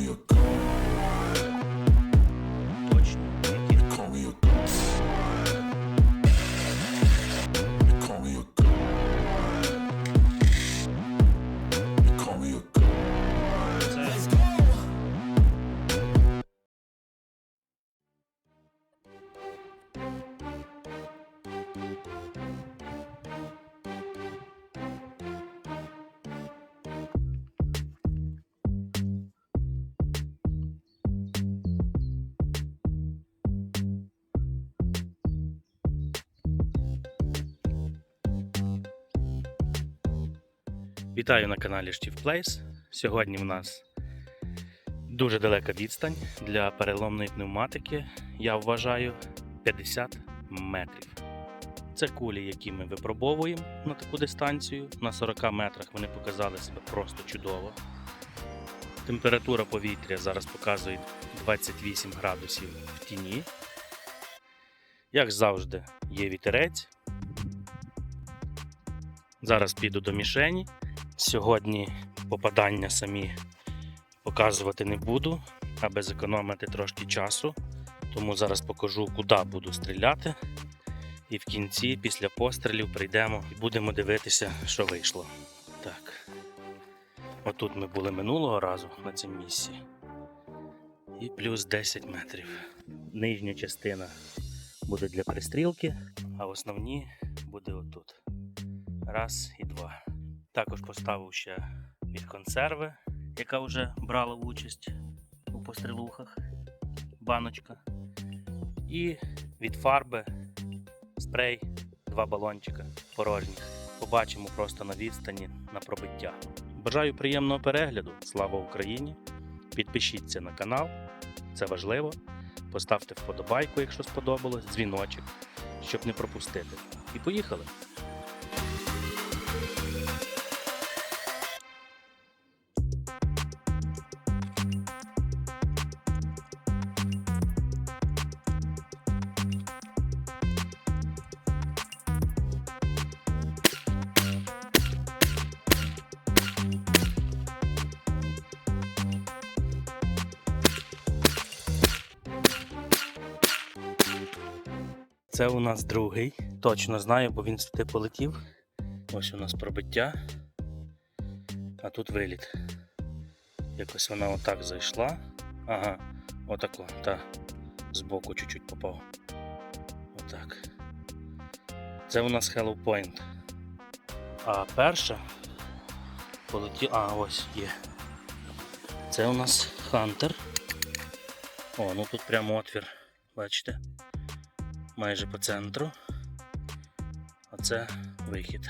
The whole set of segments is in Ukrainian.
me a god. Точно. They call me a god. They call me a god. They call me a god. Це Вітаю на каналі Штів Плейс. Сьогодні в нас дуже далека відстань для переломної пневматики. Я вважаю 50 метрів. Це кулі, які ми випробовуємо на таку дистанцію. На 40 метрах вони показали себе просто чудово. Температура повітря зараз показує 28 градусів в тіні. Як завжди, є вітерець. Зараз піду до мішені. Сьогодні попадання самі показувати не буду, аби зекономити трошки часу. Тому зараз покажу, куди буду стріляти. І в кінці, після пострілів, прийдемо і будемо дивитися, що вийшло. Так. Отут ми були минулого разу на цьому місці. І плюс 10 метрів. Нижня частина буде для пристрілки, а основні буде отут. Раз і два. Також поставив ще від консерви, яка вже брала участь у пострілухах, баночка. І від фарби спрей, два балончика порожніх. Побачимо просто на відстані на пробиття. Бажаю приємного перегляду. Слава Україні! Підпишіться на канал, це важливо. Поставте вподобайку, якщо сподобалось, дзвіночок, щоб не пропустити. І поїхали! Це у нас другий. Точно знаю, бо він сюди полетів. Ось у нас пробиття. А тут виліт. Якось вона отак зайшла. Ага, отако, та збоку чуть-чуть попав. Отак. Це у нас Hello Point. А перша полетіла. А, ось є. Це у нас Hunter. О, ну тут прямо отвір. Бачите? Майже по центру. А це вихід.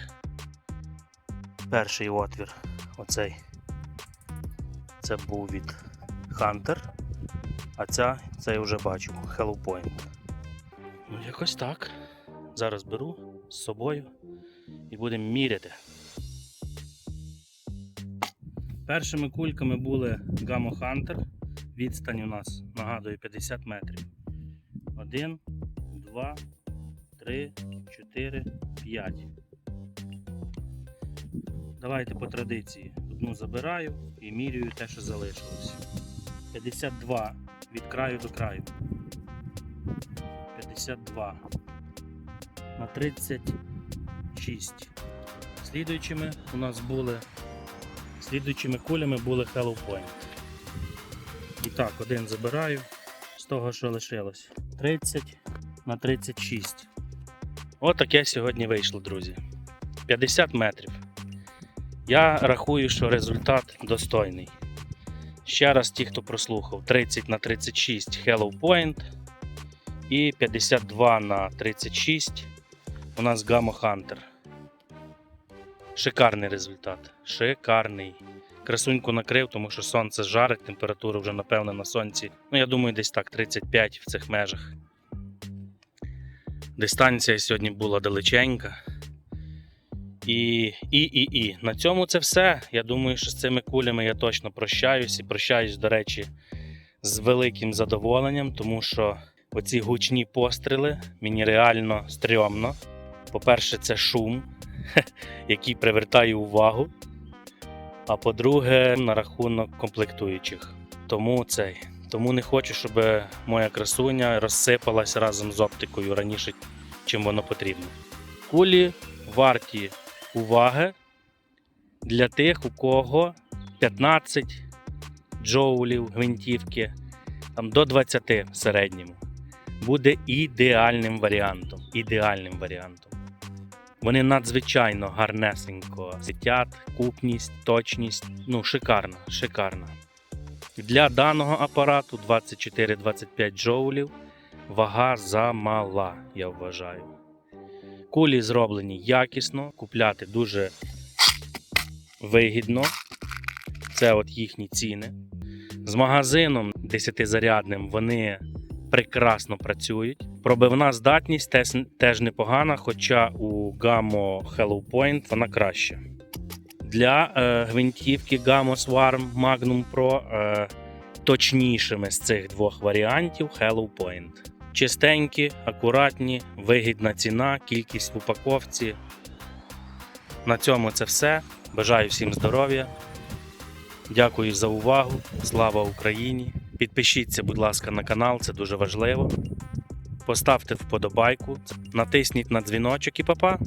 Перший отвір, оцей. Це був від Hunter, а ця, це я вже бачив, Hello Point. Ну, якось так. Зараз беру з собою і будемо міряти. Першими кульками були Gamo Hunter. Відстань у нас, нагадую, 50 метрів. Один, два, три, чотири, п'ять. Давайте по традиції. Одну забираю і міряю те, що залишилось. 52 від краю до краю. 52 на 36. Слідуючими у нас були слідуючими кулями були Hello Point. І так, один забираю з того, що лишилось. 30 на 36. Отаке сьогодні вийшло, друзі. 50 метрів. Я рахую, що результат достойний. Ще раз ті, хто прослухав, 30 на 36 Hello Point і 52 на 36 у нас Gamma Hunter. Шикарний результат. Шикарний. Красуньку накрив, тому що сонце жарить, температура вже, напевно, на сонці. Ну, я думаю, десь так 35 в цих межах. Дистанція сьогодні була далеченька. І, і, і, і. На цьому це все. Я думаю, що з цими кулями я точно прощаюсь і прощаюсь, до речі, з великим задоволенням, тому що оці гучні постріли мені реально стрьомно. По-перше, це шум, який привертає увагу. А по-друге, на рахунок комплектуючих. Тому цей. Тому не хочу, щоб моя красуня розсипалась разом з оптикою раніше, чим воно потрібно. Кулі варті уваги для тих, у кого 15 джоулів гвинтівки, там до 20 в середньому. Буде ідеальним варіантом. Ідеальним варіантом. Вони надзвичайно гарнесенько сидять, купність, точність. Ну, шикарна, шикарна. Для даного апарату 24-25 джоулів вага замала, я вважаю. Кулі зроблені якісно, купляти дуже вигідно. Це от їхні ціни. З магазином 10-зарядним вони прекрасно працюють. Пробивна здатність теж, непогана, хоча у Gamo Hello Point вона краща. Для е, гвинтівки Gamo Swarm Magnum Pro е, точнішими з цих двох варіантів Hello Point. Чистенькі, акуратні, вигідна ціна, кількість в упаковці. На цьому це все. Бажаю всім здоров'я. Дякую за увагу. Слава Україні! Підпишіться, будь ласка, на канал, це дуже важливо. Поставте вподобайку, натисніть на дзвіночок і па-па!